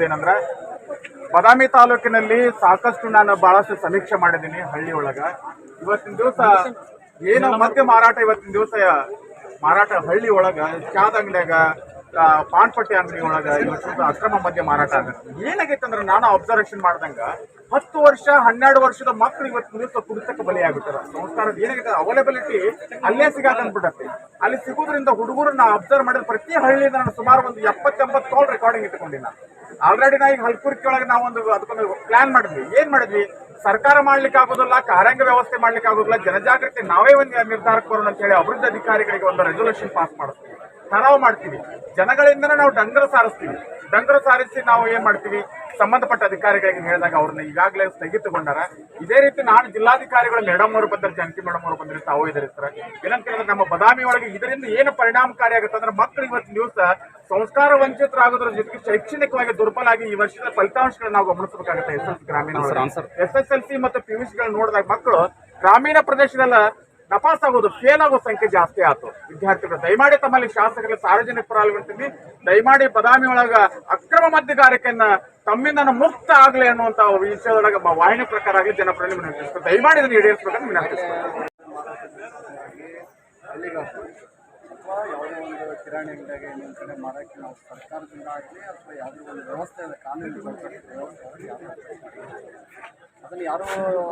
ಏನಂದ್ರ ಬದಾಮಿ ತಾಲೂಕಿನಲ್ಲಿ ಸಾಕಷ್ಟು ನಾನು ಬಹಳಷ್ಟು ಸಮೀಕ್ಷೆ ಮಾಡಿದ್ದೀನಿ ಹಳ್ಳಿ ಒಳಗ. ಇವತ್ತಿನ ದಿವಸ ಏನು ಮದ್ಯ ಮಾರಾಟ ಇವತ್ತಿನ ದಿವಸ ಮಾರಾಟ ಹಳ್ಳಿ ಒಳಗ ಚಾದ ಅಂಗಡಿಯಾಗ ಪಾನ್ ಪಟ್ಟಿ ಅಂಗಡಿ ಒಳಗ ಇವತ್ತು ಅಕ್ರಮ ಮದ್ಯ ಮಾರಾಟ ಆಗುತ್ತೆ. ಏನಾಗೈತೆ ಅಂದ್ರೆ ನಾನು ಅಬ್ಸರ್ವೇಷನ್ ಮಾಡ್ದಂಗ ಹತ್ತು ವರ್ಷ ಹನ್ನೆರಡು ವರ್ಷದ ಮಕ್ಕಳು ಇವತ್ತು ದಿವಸ ಕುಡಿತಕ್ಕೆ ಬಲಿಯಾಗುತ್ತಾರೆ ಸಂಸ್ಕಾರ ಏನಾಗುತ್ತೆ ಅವೈಲೇಬಿಲಿಟಿ ಅಲ್ಲೇ ಸಿಗಾಕಂದ್ಬಿಡತ್ತೆ ಅಲ್ಲಿ ಸಿಗೋದ್ರಿಂದ ನಾ ಅಬ್ಸರ್ವ್ ಮಾಡಿದ ಪ್ರತಿ ಹಳ್ಳಿಯಿಂದ ನಾನು ಸುಮಾರು ಒಂದು ಎಪ್ಪತ್ತೆಂಬತ್ತು ಕಾಲ್ ರೆಕಾರ್ಡಿಂಗ್ ಇಟ್ಕೊಂಡಿನ ಆಲ್ರೆಡಿ ನಾವು ಈಗ ಹಲ್ಕುರ್ಕಿ ಒಳಗೆ ನಾವೊಂದು ಅದಕ್ಕೊಂದು ಪ್ಲಾನ್ ಮಾಡಿದ್ವಿ. ಏನ್ ಮಾಡಿದ್ವಿ? ಸರ್ಕಾರ ಮಾಡ್ಲಿಕ್ಕೆ ಆಗೋದಿಲ್ಲ, ಕಾರ್ಯಾಂಗ ವ್ಯವಸ್ಥೆ ಮಾಡ್ಲಿಕ್ಕೆ ಆಗೋದಿಲ್ಲ, ಜನಜಾಗೃತಿ ನಾವೇ ಒಂದು ನಿರ್ಧಾರಕ್ಕೆ ಬರೋಣ ಅಂತ ಹೇಳಿ ಅಭಿವೃದ್ಧಿ ಅಧಿಕಾರಿಗಳಿಗೆ ಒಂದು ರೆಸೊಲ್ಯೂಷನ್ ಪಾಸ್ ಮಾಡ್ತೀವಿ ಠರಾವ್ ಮಾಡ್ತೀವಿ. ಜನಗಳಿಂದನೇ ನಾವು ಡಂಗರ ಸಾರಿಸ್ತೀವಿ. ಡಂಗರ ಸಾರಿಸಿ ನಾವು ಏನ್ ಮಾಡ್ತೀವಿ? ಸಂಬಂಧಪಟ್ಟ ಅಧಿಕಾರಿಗಳಿಗೆ ಹೇಳಿದಾಗ ಅವ್ರನ್ನ ಈಗಾಗಲೇ ಸ್ಥಗಿತಗೊಂಡಾರ. ಇದೇ ರೀತಿ ನಾನು ಜಿಲ್ಲಾಧಿಕಾರಿಗಳು ಮೇಡಮ್ ಅವರು ಬಂದ್ರೆ ಜಾನಕಿ ಮೇಡಮ್ ಅವರು ಬಂದ್ರೆ, ತಾವು ಇದ್ದಾರೆ ಏನಂತ ಹೇಳಿದ್ರೆ ನಮ್ಮ ಬದಾಮಿ ಒಳಗೆ ಇದರಿಂದ ಏನು ಪರಿಣಾಮಕಾರಿ ಆಗುತ್ತೆ ಅಂದ್ರೆ ಮಕ್ಕಳು ಇವತ್ತು ದಿವಸ ಸಂಸ್ಕಾರ ವಂಚಿತರಾಗೋದ್ರ ಜೊತೆಗೆ ಶೈಕ್ಷಣಿಕವಾಗಿ ದುರ್ಬಲಾಗಿ ಈ ವರ್ಷದ ಫಲಿತಾಂಶಗಳನ್ನ ನಾವು ಗಮನಿಸಬೇಕಾಗುತ್ತೆ ಎಸ್ ಎಸ್ ಗ್ರಾಮೀಣ ಎಸ್ ಎಸ್ ಎಲ್ ಸಿ ಮತ್ತು ಪಿ ಯು ನೋಡಿದಾಗ ಮಕ್ಕಳು ಗ್ರಾಮೀಣ ಪ್ರದೇಶದಲ್ಲ ನಪಾಸ್ ಆಗೋದು ಫೇಲ್ ಆಗೋ ಸಂಖ್ಯೆ ಜಾಸ್ತಿ ಆಯ್ತು. ವಿದ್ಯಾರ್ಥಿಗಳು ದಯಮಾಡಿ ತಮ್ಮಲ್ಲಿ ಶಾಸಕರ ಸಾರ್ವಜನಿಕ ಪರವಾಗಿ ದಯಮಾಡಿ ಬದಾಮಿ ಒಳಗ ಅಕ್ರಮ ಮದ್ಯಗಾರಿಕೆಯನ್ನ ತಮ್ಮಿಂದ ಮುಕ್ತ ಆಗ್ಲಿ ಅನ್ನುವಂತ ವಿಷಯದೊಳಗ ವಾಹಿನಿ ಪ್ರಕಾರ ಆಗಲಿ ಜನಪ್ರತಿನಿಧಿ ದಯಮಾಡಿ ಇದನ್ನು ಈಡೇರಿಸಬೇಕಂತ ವಿನಂತಿಸ್ತಾರೆ ಅಥವಾ ಯಾವುದೇ ಒಂದು ಕಿರಾಣಿ ಅಂಗಡಿಯಾಗೆ ನಿಮ್ಮ ಕಡೆ ಮಾಡೋಕ್ಕೆ ನಾವು ಸರ್ಕಾರದಿಂದ ಆಗಲಿ ಅಥವಾ ಯಾವುದೇ ಒಂದು ವ್ಯವಸ್ಥೆ ಇದೆ ಕಾನೂನು ಯಾರು ಅದನ್ನು ಯಾರೂ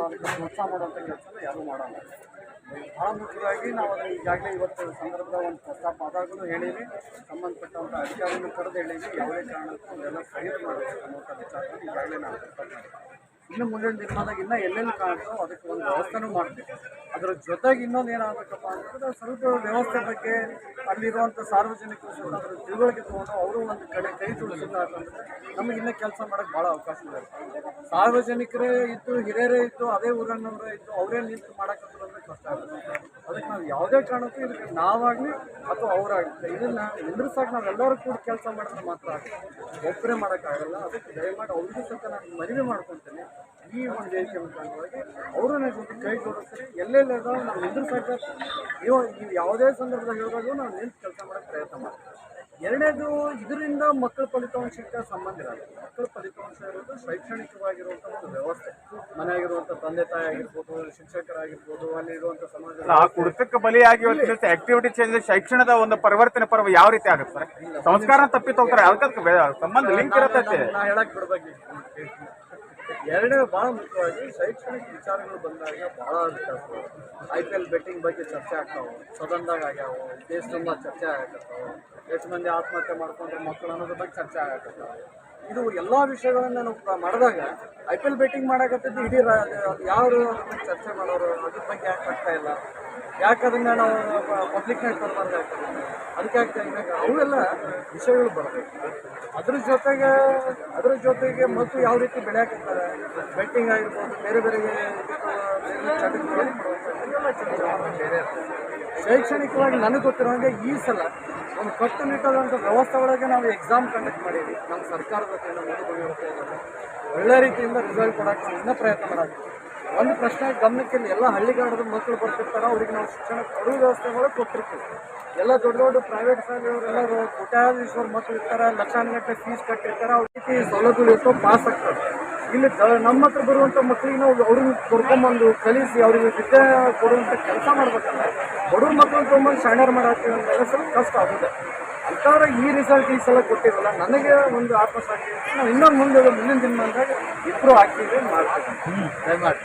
ಅದಕ್ಕೆ ಪ್ರೋತ್ಸಾಹ ಮಾಡುವಂಥ ಕೆಲಸ ಯಾರೂ ಮಾಡಲ್ಲ. ಭಾಳ ಮುಖ್ಯವಾಗಿ ನಾವು ಅದನ್ನು ಈಗಾಗಲೇ ಇವತ್ತು ಸಂದರ್ಭದಲ್ಲಿ ಒಂದು ಪ್ರಸ್ತಾಪ ಆದಾಗಲೂ ಹೇಳೀವಿ ಸಂಬಂಧಪಟ್ಟಂಥ ಅಧಿಕಾರಿಗಳು ಕರೆದು ಹೇಳೀವಿ ಯಾವುದೇ ಕಾರಣಕ್ಕೂ ಅದೆಲ್ಲ ಸಹಿತ ಮಾಡಬೇಕು ಅನ್ನೋಂಥ ವಿಚಾರವನ್ನು ಈಗಾಗಲೇ ನಾವು ಮಾಡಿದ್ದೀವಿ ಇನ್ನು ಮುಂದಿನ ದಿನದಾಗ ಇನ್ನೂ ಎಲ್ಲೆಲ್ಲಿ ಕಾಣ್ತೋ ಅದಕ್ಕೆ ಒಂದು ವ್ಯವಸ್ಥೆನೂ ಮಾಡ್ತೀವಿ. ಅದರ ಜೊತೆಗೆ ಇನ್ನೊಂದು ಏನಾಗಬೇಕಪ್ಪ ಅಂತಂದ್ರೆ ಸ್ವಲ್ಪ ವ್ಯವಸ್ಥೆ ಬಗ್ಗೆ ಅಲ್ಲಿರುವಂಥ ಸಾರ್ವಜನಿಕರು ಸ್ವಲ್ಪ ಅದರ ತಿಳುವಳಿಕೆ ತೊಗೊಂಡು ಅವರು ಒಂದು ಕಡೆ ಕೈ ತುಳಿಸಿದ್ರೆ ನಮಗೆ ಇನ್ನೂ ಕೆಲಸ ಮಾಡೋಕ್ಕೆ ಭಾಳ ಅವಕಾಶ ಇದೆ. ಸಾರ್ವಜನಿಕರೇ ಇದ್ದು, ಹಿರಿಯರೇ ಇದ್ದು, ಅದೇ ಊರನ್ನವರೇ ಇದ್ದು, ಅವರೇ ನಿಂತು ಮಾಡೋಕ್ಕಂದ್ರೆ ಕಷ್ಟ ಆಗುತ್ತೆ. ಅದಕ್ಕೆ ನಾವು ಯಾವುದೇ ಕಾರಣಕ್ಕೂ ಇದಕ್ಕೆ ನಾವಾಗಲಿ ಅಥವಾ ಅವರಾಗಲಿ ಇದನ್ನು ನಿಂದ್ರಿಸಕ್ಕೆ ನಾವೆಲ್ಲರೂ ಕೂಡ ಕೆಲಸ ಮಾಡಿದ್ರೆ ಮಾತ್ರ ಆಗುತ್ತೆ ಒಬ್ಬರೇ ಮಾಡೋಕ್ಕಾಗಲ್ಲ. ಅದಕ್ಕೆ ದಯಮಾಡಿ ಅವ್ರಿಗೂ ಸ್ವಲ್ಪ ನಾನು ಮನವಿ ಮಾಡ್ಕೊತೀನಿ ಈ ಒಂದು ಅವರು ನನ್ನ ಜೊತೆ ಕೈ ಜೋಡಿಸ್ರಿ. ಎಲ್ಲೆಲ್ಲಿ ನಾವು ನಾವು ನಿಂದ್ರಿಸಕ್ಕೆ ನೀವು ನೀವು ಯಾವುದೇ ಸಂದರ್ಭದಲ್ಲಿ ಹೇಳಿದಾಗ ನಾವು ನಿಂತು ಕೆಲಸ ಮಾಡೋಕ್ಕೆ ಪ್ರಯತ್ನ ಮಾಡ್ತೀವಿ. ಎರಡನೇದು ಇದರಿಂದ ಮಕ್ಕಳ ಫಲಿತಾಂಶಕ್ಕೆ ಸಂಬಂಧ ಇರಲ್ಲ. ಮಕ್ಕಳ ಫಲಿತಾಂಶ ಇರೋದು ಶೈಕ್ಷಣಿಕವಾಗಿರುವಂಥ ಒಂದು ವ್ಯವಸ್ಥೆ. ಮನೆಯಾಗಿರುವಂಥ ತಂದೆ ತಾಯಿ ಆಗಿರ್ಬೋದು ಶಿಕ್ಷಕರಾಗಿರ್ಬೋದು ಅಲ್ಲಿರುವಂಥ ಸಮಾಜ ಆ ಕುಡಿತಕ್ಕೆ ಬಲಿಯಾಗಿ ಆಕ್ಟಿವಿಟಿ ಚೇಂಜ್ ಶಿಕ್ಷಣದ ಒಂದು ಪರಿವರ್ತನೆ ಪರ್ವ ಯಾವ ರೀತಿ ಆಗುತ್ತೆ ಸರ್? ಸಂಸ್ಕಾರ ತಪ್ಪಿ ತಗೋತಾರೆ ಅದಕ್ಕೆ ಸಂಬಂಧ ಲಿಂಕ್ ಇರತ್ತೆ ನಾ ಹೇಳಕ್ ಬಿಡ್ಬೇಕು ಎರಡನೇ ಭಾಳ ಮುಖ್ಯವಾಗಿ ಶೈಕ್ಷಣಿಕ ವಿಚಾರಗಳು ಬಂದಾಗ ಭಾಳ ಐ ಪಿ ಎಲ್ ಬೆಟ್ಟಿಂಗ್ ಬಗ್ಗೆ ಚರ್ಚೆ ಆಗ್ತಾವೆ. ಸದನದಾಗ ಆಗ್ಯಾವ. ದೇಶ ತುಂಬ ಚರ್ಚೆ ಆಗಕತ್ತಾವೆ ಎಷ್ಟು ಮಂದಿ ಆತ್ಮಹತ್ಯೆ ಮಾಡ್ಕೊಂಡ್ರೆ ಮಕ್ಕಳು ಅನ್ನೋದ್ರ ಬಗ್ಗೆ ಚರ್ಚೆ ಆಗಕತ್ತಾವೆ ಇದು ಎಲ್ಲ ವಿಷಯಗಳನ್ನ ನಾವು ಮಾಡಿದಾಗ ಐ ಪಿ ಎಲ್ ಬೆಟ್ಟಿಂಗ್ ಮಾಡಕತ್ತಿದ್ದು ಇಡೀ ಯಾರು ಚರ್ಚೆ ಮಾಡೋರು ಅದ್ರ ಬಗ್ಗೆ ಯಾಕೆ ಆಗ್ತಾ ಇಲ್ಲ? ಯಾಕೆ ಪಬ್ಲಿಕ್ ನಾವು ಪಬ್ಲಿಕ್ನಾಗ ತರಬಾರ್ದಾಗ್ತದೆ ಅದಕ್ಕೆ ಇದ್ದಾಗ ಅವೆಲ್ಲ ವಿಷಯಗಳು ಬರಬೇಕು. ಅದ್ರ ಜೊತೆಗೆ ಅದ್ರ ಜೊತೆಗೆ ಮತ್ತು ಯಾವ ರೀತಿ ಬೆಳೆಯಾಕಿರ್ತಾರೆ ಬೆಟ್ಟಿಂಗ್ ಆಗಿರ್ಬೋದು, ಬೇರೆ ಬೇರೆ ಶೈಕ್ಷಣಿಕವಾಗಿ ನನಗೆ ಗೊತ್ತಿರೋಂಗೆ ಈ ಸಲ ಒಂದು ಕಟ್ಟುನಿಟ್ಟಾದಂಥ ವ್ಯವಸ್ಥೆ ಒಳಗೆ ನಾವು ಎಕ್ಸಾಮ್ ಕಂಡಕ್ಟ್ ಮಾಡೀವಿ ನಮ್ಮ ಸರ್ಕಾರದ ಒಳ್ಳೆ ರೀತಿಯಿಂದ ರಿಸಲ್ಟ್ ಕೊಡೋಕೆ ಇನ್ನೂ ಪ್ರಯತ್ನ ಮಾಡಾಕ್ತೀವಿ ಒಂದು ಪ್ರಶ್ನೆ, ಗಮನಕ್ಕೆ ಎಲ್ಲ ಹಳ್ಳಿಗಾಡದ ಮಕ್ಕಳು ಬರ್ತಿರ್ತಾರೆ, ಅವ್ರಿಗೆ ನಾವು ಶಿಕ್ಷಣ ಕೊಡುವ ವ್ಯವಸ್ಥೆ ಒಳಗೆ ಕೊಟ್ಟಿರ್ತೀವಿ. ಎಲ್ಲ ದೊಡ್ಡ ದೊಡ್ಡ ಪ್ರೈವೇಟ್ ಶಾಲೆಯವರೆಲ್ಲ ಕೋಟ್ಯಾಧೀಶ್ವರ ಮಕ್ಕಳು ಇರ್ತಾರೆ, ಲಕ್ಷಾನುಗಟ್ಟಲೆ ಫೀಸ್ ಕಟ್ಟಿರ್ತಾರೆ, ಅವ್ರ ರೀತಿ ಸೌಲಭ್ಯಗಳು ಇರ್ತವೆ ಪಾಸ್ ಆಗ್ತಾರೆ ಇಲ್ಲಿ ನಮ್ಮ ಹತ್ರ ಬರುವಂಥ ಮಕ್ಕಳಿಗೆ ನಾವು ಅವ್ರಿಗೆ ಕರ್ಕೊಂಬಂದು ಕಲಿಸಿ, ಅವರಿಗೆ ವಿದ್ಯೆ ಕೊಡುವಂಥ ಕೆಲಸ ಮಾಡ್ಬೇಕಂದ್ರೆ ಬಡವ್ರ ಮಕ್ಕಳನ್ನ ತೊಗೊಂಬಂದು ಮಾಡಾಕಿ ಮಾಡಾಕ್ತೀವಿ ಅಂದಾಗ ಸ್ವಲ್ಪ ಕಷ್ಟ ಆಗುತ್ತೆ. ಅಂತಾರ ಈ ರಿಸಲ್ಟ್ ಈ ಸಲ ಕೊಟ್ಟಿರಲ್ಲ, ನನಗೆ ಒಂದು ಆತ್ಮಸಾಕ್ಷಿ. ನಾವು ಇನ್ನೊಂದು ಮುಂದೆ ಮುಂದಿನ ದಿನ ಬಂದಾಗ ಇಬ್ಬರು ಆಗ್ತೀವಿ ಮಾಡ್ತೀವಿ. ದಯಮಾಡಿ